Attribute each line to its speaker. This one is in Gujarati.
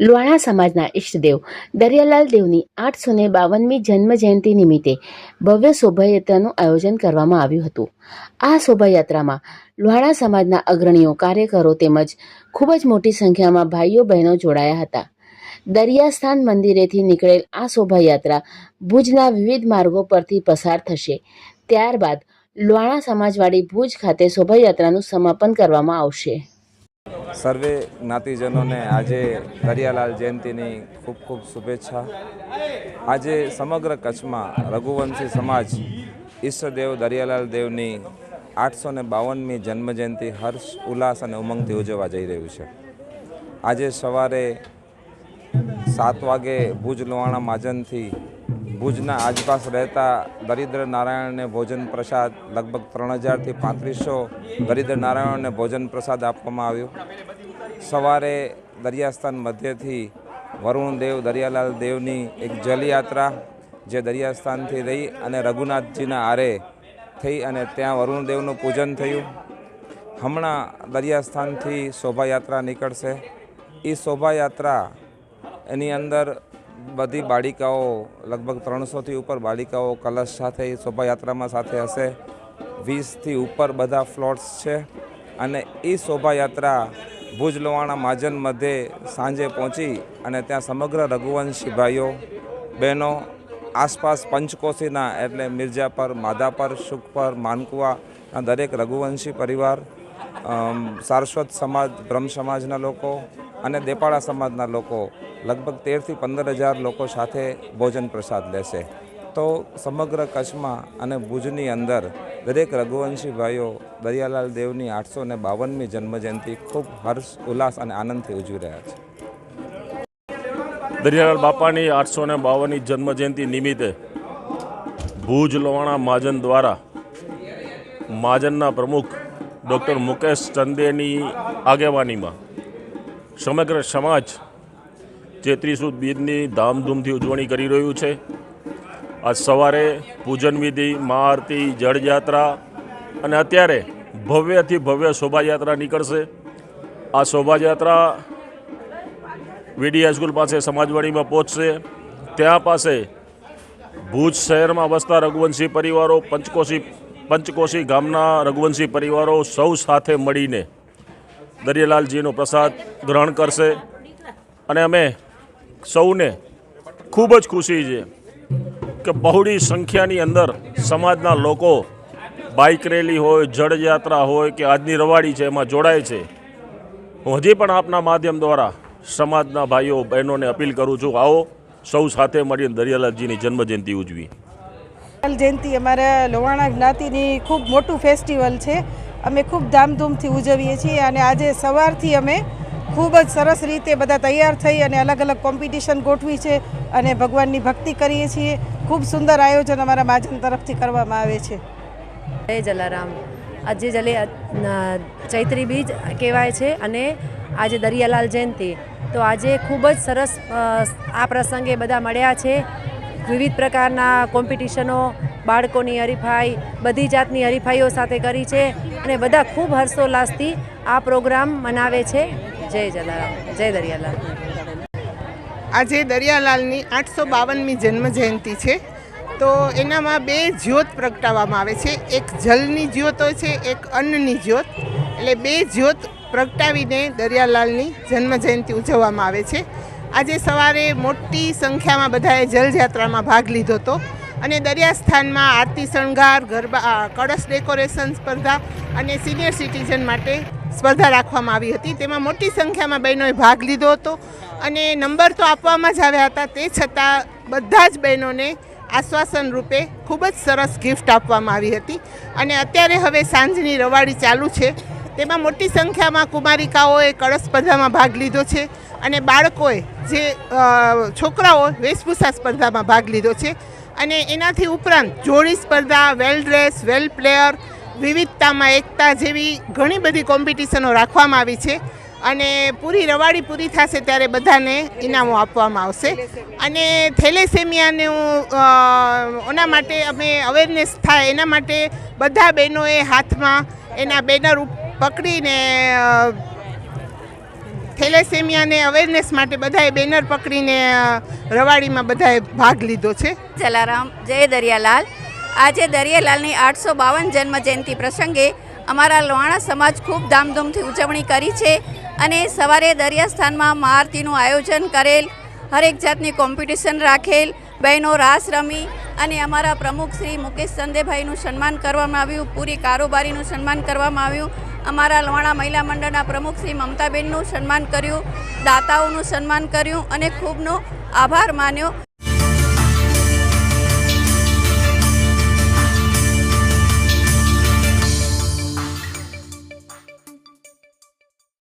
Speaker 1: લુહાણા સમાજના ઈષ્ટદેવ. દરિયાલાલ દેવની આઠસો ને બાવનમી જન્મ જયંતિ નિમિત્તે ભવ્ય શોભાયાત્રાનું આયોજન કરવામાં આવ્યું હતું. આ શોભાયાત્રામાં લોહાણા સમાજના અગ્રણીઓ, કાર્યકરો તેમજ ખૂબ જ મોટી સંખ્યામાં ભાઈઓ બહેનો જોડાયા હતા. દરિયાસ્થાન મંદિરેથી નીકળેલ આ શોભાયાત્રા ભુજના વિવિધ માર્ગો પરથી પસાર થશે. ત્યારબાદ લોહાણા સમાજવાડી ભુજ ખાતે શોભાયાત્રાનું સમાપન કરવામાં આવશે.
Speaker 2: સર્વે જ્ઞાતિજનોને આજે દરિયાલાલ જયંતિની ખૂબ ખૂબ શુભેચ્છા. આજે સમગ્ર કચ્છમાં રઘુવંશી સમાજ ઈષ્ટદેવ દરિયાલાલ દેવની આઠસો ને બાવનમી જન્મજયંતિ હર્ષ, ઉલ્લાસ અને ઉમંગથી ઉજવવા જઈ રહ્યું છે. આજે સવારે સાત વાગે ભુજ લોહાણા માજનથી ભુજના આસપાસ રહેતા દરિદ્ર નારાયણને ભોજન પ્રસાદ લગભગ ત્રણ હજારથી પાંત્રીસો દરિદ્ર નારાયણને ભોજન પ્રસાદ આપવામાં આવ્યો. સવારે દરિયાસ્થાન મધ્યથી વરુણદેવ દરિયાલાલ દેવની એક જલયાત્રા જે દરિયાસ્થાનથી રહી અને રઘુનાથજીના આરે થઈ અને ત્યાં વરુણદેવનું પૂજન થયું. હમણાં દરિયાસ્થાનથી શોભાયાત્રા નીકળશે. એ શોભાયાત્રા એની અંદર બધી બાળિકાઓ લગભગ ત્રણસોથી ઉપર બાળિકાઓ કલશ સાથે, શોભાયાત્રામાં સાથે હશે. વીસથી ઉપર બધા ફ્લોટ્સ છે. અને એ શોભાયાત્રા ભુજ લોવાણા મહાજન મધ્યે સાંજે પહોંચી અને ત્યાં સમગ્ર રઘુવંશી ભાઈઓ, બહેનો, આસપાસ પંચકોશીના એટલે મિર્જાપર માધાપર, શુકપર માનકુવાના દરેક રઘુવંશી પરિવાર સારસ્વત સમાજ, બ્રહ્મ સમાજના લોકો અને દેપાળા સમાજના લોકો લગભગ તેરથી પંદર હજાર લોકો સાથે ભોજન પ્રસાદ લેશે. તો સમગ્ર કચ્છમાં અને ભુજની અંદર દરેક રઘુવંશી ભાઈઓ દરિયાલાલ દેવની આઠસો ને બાવનમી જન્મજયંતિ ખૂબ હર્ષ, ઉલ્લાસ અને આનંદથી ઉજવી રહ્યા છે.
Speaker 3: દરિયાલાલ બાપાની આઠસો ને બાવનની જન્મજયંતિ નિમિત્તે ભુજ લોવાણા મહાજન દ્વારા મહાજનના પ્રમુખ ડૉક્ટર મુકેશ ચંદેની આગેવાનીમાં સમગ્ર સમાજ જે સુદ બીજની ધામધૂમથી ઉજવણી કરી રહ્યું છે. આજ સવારે પૂજન વિધિ મહાઆરતી જળયાત્રા અને અત્યારે ભવ્યથી ભવ્ય શોભાયાત્રા નીકળશે. આ શોભાયાત્રા વીડી હાઈસ્કૂલ પાસે સમાજવાડીમાં પહોંચશે. ત્યાં પાસે ભુજ શહેરમાં વસતા રઘુવંશી પરિવારો, પંચકોશી પંચકોશી ગામના રઘુવંશી પરિવારો સૌ સાથે મળીને દરિયાલાલજીનો પ્રસાદ ગ્રહણ કરશે. અને અમે સૌને ખૂબ જ ખુશી છે કે બહોળી સંખ્યાની અંદર સમાજના લોકો બાઇક રેલી હોય, જળયાત્રા હોય કે આજની રવાડી છે, એમાં જોડાય છે. હું હજી પણ આપના માધ્યમ દ્વારા સમાજના ભાઈઓ, બહેનોને અપીલ કરું છું, આવો, સૌ સાથે મળીને દરિયાલાલજીની જન્મજયંતિ ઉજવી
Speaker 4: જયંતિ અમારા લોવાણા જ્ઞાતિની ખૂબ મોટું ફેસ્ટિવલ છે. અમે ખૂબ ધામધૂમથી ઉજવીએ છીએ અને આજે સવારથી અમે ખૂબ જ સરસ રીતે બધા તૈયાર થઈ અને અલગ અલગ કોમ્પિટિશન ગોઠવી છે અને ભગવાનની ભક્તિ કરીએ છીએ. ખૂબ સુંદર આયોજન અમારા માજન તરફથી કરવામાં આવે છે.
Speaker 5: જય જલારામ. આજે જલે ચૈત્રી બીજ કહેવાય છે અને આજે દરિયાલાલ જયંતિ. તો આજે ખૂબ જ સરસ આ પ્રસંગે બધા મળ્યા છે. વિવિધ પ્રકારના કોમ્પિટિશનો બાળકોની હરીફાઈ, બધી જાતની હરીફાઈઓ સાથે કરી છે અને બધા ખૂબ હર્ષોલ્લાસથી આ પ્રોગ્રામ મનાવે છે. જય જલારામ, જય દરિયાલાલ.
Speaker 6: આજે દરિયાલાલની આઠસો બાવનમી જન્મ જયંતિ છે. તો એનામાં બે જ્યોત પ્રગટાવવામાં આવે છે. એક જલની જ્યોત હોય છે, એક અન્નની જ્યોત. એટલે બે જ્યોત પ્રગટાવીને દરિયાલાલની જન્મ જયંતિ ઉજવવામાં આવે છે. આજે સવારે મોટી સંખ્યામાં બધાએ જલયાત્રામાં ભાગ લીધો હતો. અને દરિયાસ્થાનમાં આરતી શણગાર, ગરબા કળશ ડેકોરેશન સ્પર્ધા અને સિનિયર સિટીઝન માટે સ્પર્ધા રાખવામાં આવી હતી. તેમાં મોટી સંખ્યામાં બહેનોએ ભાગ લીધો હતો અને નંબર તો આપવામાં જ આવ્યા હતા. તે છતાં બધા જ બહેનોને આશ્વાસન રૂપે ખૂબ જ સરસ ગિફ્ટ આપવામાં આવી હતી. અને અત્યારે હવે સાંજની રવાડી ચાલુ છે. તેમાં મોટી સંખ્યામાં કુમારિકાઓએ કળશ સ્પર્ધામાં ભાગ લીધો છે અને બાળકોએ જે છોકરાઓ વેશભૂષા સ્પર્ધામાં ભાગ લીધો છે. અને એનાથી ઉપરાંત જોડી સ્પર્ધા વેલ ડ્રેસ વેલ પ્લેયર વિવિધતામાં એકતા જેવી ઘણી બધી કોમ્પિટિશનો રાખવામાં આવી છે. અને પૂરી રવાડી પૂરી થશે ત્યારે બધાને ઇનામો આપવામાં આવશે. અને થેલેસેમિયાનું એના માટે અમે અવેરનેસ થાય એના માટે બધા બહેનોએ હાથમાં એના બેનર પકડીને થેલેસેમિયાને અવેરનેસ માટે બધાએ બેનર પકડીને રવાડીમાં બધાએ ભાગ લીધો છે.
Speaker 7: જલારામ, જય દરિયાલાલ. આજે દરિયાલાલની આઠસો બાવન જન્મ જયંતિ પ્રસંગે અમારા લોહાણા સમાજ ખૂબ ધામધૂમથી ઉજવણી કરી છે અને સવારે દરિયાસ્થાનમાં મહાઆરતીનું આયોજન કરેલ, હરેક જાતની કોમ્પિટિશન રાખેલ, બહેનો રાસ રમી અને અમારા પ્રમુખ શ્રી મુકેશ સંદેભાઈનું સન્માન કરવામાં આવ્યું, પૂરી કારોબારીનું સન્માન કરવામાં આવ્યું. અમારા લોણા મહિલા મંડળના પ્રમુખ શ્રી મમતાબેનનું સન્માન કર્યું, દાતાઓનું સન્માન કર્યું અને ખૂબનો આભાર માન્યો.